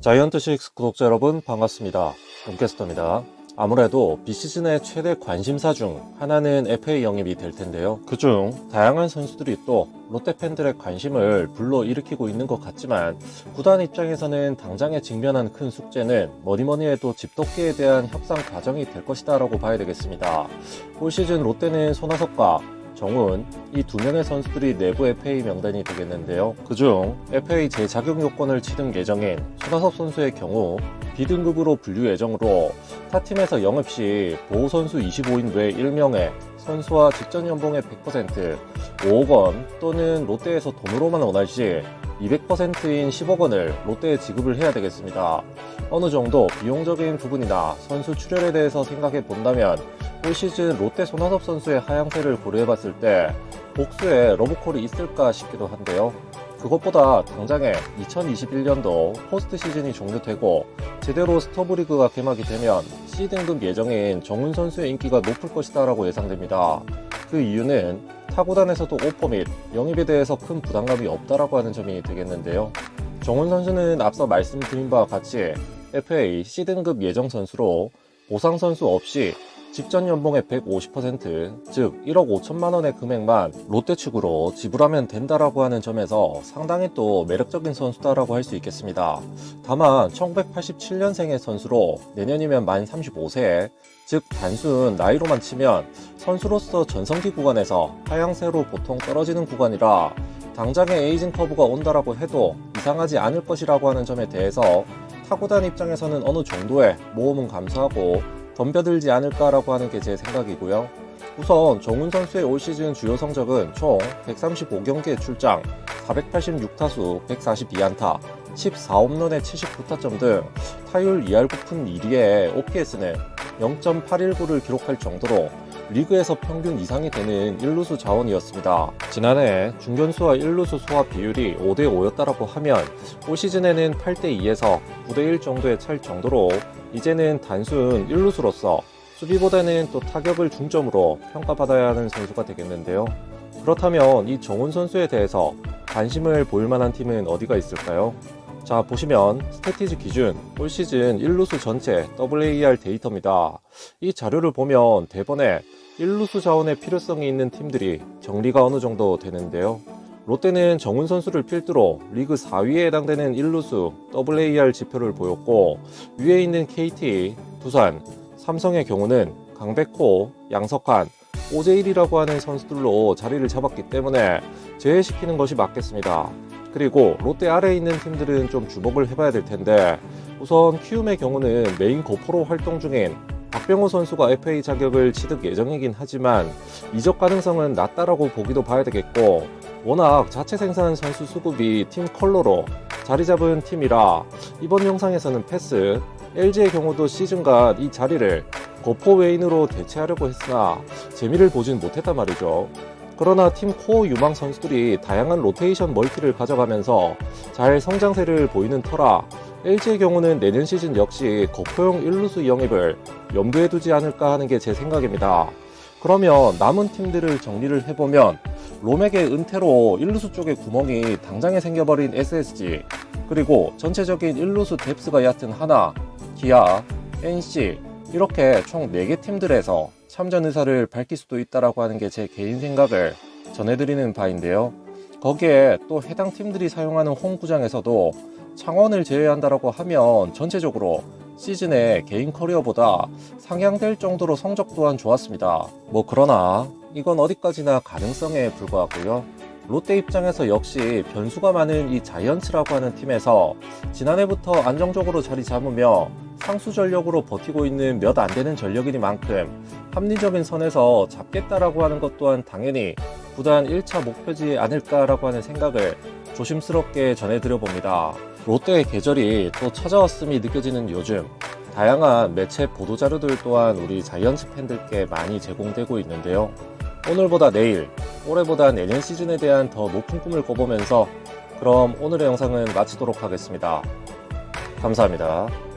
자이언트식스 구독자 여러분 반갑습니다. 홈캐스터입니다. 아무래도 비시즌의 최대 관심사 중 하나는 FA 영입이 될 텐데요. 그중 다양한 선수들이 또 롯데 팬들의 관심을 불러일으키고 있는 것 같지만 구단 입장에서는 당장에 직면한 큰 숙제는 뭐니뭐니 해도 집도끼에 대한 협상 과정이 될 것이다 라고 봐야 되겠습니다. 올 시즌 롯데는 손아섭과 정훈 이 두 명의 선수들이 내부 FA 명단이 되겠는데요. 그중 FA 재자격 요건을 치른 예정인 손아섭 선수의 경우 B등급으로 분류 예정으로 타 팀에서 영입 시 보호 선수 25인 외 1명의 선수와 직전 연봉의 100% 5억 원 또는 롯데에서 돈으로만 원할 시 200%인 10억 원을 롯데에 지급을 해야 되겠습니다. 어느 정도 비용적인 부분이나 선수 출혈에 대해서 생각해 본다면 올 시즌 롯데 손아섭 선수의 하향세를 고려해 봤을 때 복수에 러브콜이 있을까 싶기도 한데요. 그것보다 당장에 2021년도 포스트 시즌이 종료되고 제대로 스토브리그가 개막이 되면 C등급 예정인 정훈 선수의 인기가 높을 것이다 라고 예상됩니다. 그 이유는 타구단에서도 오퍼 및 영입에 대해서 큰 부담감이 없다라고 하는 점이 되겠는데요. 정훈 선수는 앞서 말씀드린 바와 같이 FA C등급 예정 선수로 보상 선수 없이 직전 연봉의 150%, 즉 1억 5천만 원의 금액만 롯데 측으로 지불하면 된다라고 하는 점에서 상당히 또 매력적인 선수다라고 할 수 있겠습니다. 다만 1987년생의 선수로 내년이면 만 35세, 즉 단순 나이로만 치면 선수로서 전성기 구간에서 하향세로 보통 떨어지는 구간이라 당장의 에이징 커브가 온다라고 해도 이상하지 않을 것이라고 하는 점에 대해서 타구단 입장에서는 어느 정도의 모험은 감수하고 덤벼들지 않을까라고 하는 게 제 생각이고요. 우선 정훈 선수의 올 시즌 주요 성적은 총 135경기에 출장, 486타수, 142안타, 14홈런에 79타점 등 타율 2할 9푼 1위에 OPS는 0.819를 기록할 정도로 리그에서 평균 이상이 되는 1루수 자원이었습니다. 지난해 중견수와 1루수 소화 비율이 5대5였다라고 하면 올 시즌에는 8대2에서 9대1 정도의 차일 정도로 이제는 단순 1루수로서 수비보다는 또 타격을 중점으로 평가받아야 하는 선수가 되겠는데요. 그렇다면 이 정훈 선수에 대해서 관심을 보일 만한 팀은 어디가 있을까요? 자, 보시면 스태티즈 기준 올 시즌 1루수 전체 WAR 데이터입니다. 이 자료를 보면 대번에 1루수 자원의 필요성이 있는 팀들이 정리가 어느 정도 되는데요. 롯데는 정훈 선수를 필두로 리그 4위에 해당되는 1루수 WAR 지표를 보였고 위에 있는 KT, 두산, 삼성의 경우는 강백호, 양석환, 오재일이라고 하는 선수들로 자리를 잡았기 때문에 제외시키는 것이 맞겠습니다. 그리고 롯데 아래에 있는 팀들은 좀 주목을 해봐야 될 텐데 우선 키움의 경우는 메인 고포로 활동 중인 박병호 선수가 FA 자격을 취득 예정이긴 하지만 이적 가능성은 낮다라고 보기도 봐야 되겠고 워낙 자체 생산 선수 수급이 팀 컬러로 자리 잡은 팀이라 이번 영상에서는 패스 LG의 경우도 시즌간 이 자리를 거포 외인으로 대체하려고 했으나 재미를 보진 못했단 말이죠. 그러나 팀 코어 유망 선수들이 다양한 로테이션 멀티를 가져가면서 잘 성장세를 보이는 터라 LG의 경우는 내년 시즌 역시 거포용 1루수 영입을 염두에 두지 않을까 하는 게 제 생각입니다. 그러면 남은 팀들을 정리를 해보면 롬에게 은퇴로 1루수 쪽에 구멍이 당장에 생겨버린 SSG 그리고 전체적인 1루수 뎁스가 얕은 하나, 기아, NC 이렇게 총 4개 팀들에서 참전 의사를 밝힐 수도 있다라고 하는 게 제 개인 생각을 전해드리는 바인데요. 거기에 또 해당 팀들이 사용하는 홈 구장에서도 창원을 제외한다라고 하면 전체적으로 시즌의 개인 커리어보다 상향될 정도로 성적 또한 좋았습니다. 뭐 그러나 이건 어디까지나 가능성에 불과하고요. 롯데 입장에서 역시 변수가 많은 이 자이언츠라고 하는 팀에서 지난해부터 안정적으로 자리 잡으며 상수 전력으로 버티고 있는 몇 안 되는 전력이니만큼 합리적인 선에서 잡겠다라고 하는 것 또한 당연히 구단 1차 목표지 않을까라고 하는 생각을 조심스럽게 전해드려 봅니다. 롯데의 계절이 또 찾아왔음이 느껴지는 요즘 다양한 매체 보도 자료들 또한 우리 자이언츠 팬들께 많이 제공되고 있는데요. 오늘보다 내일, 올해보다 내년 시즌에 대한 더 높은 꿈을 꿔보면서 그럼 오늘의 영상은 마치도록 하겠습니다. 감사합니다.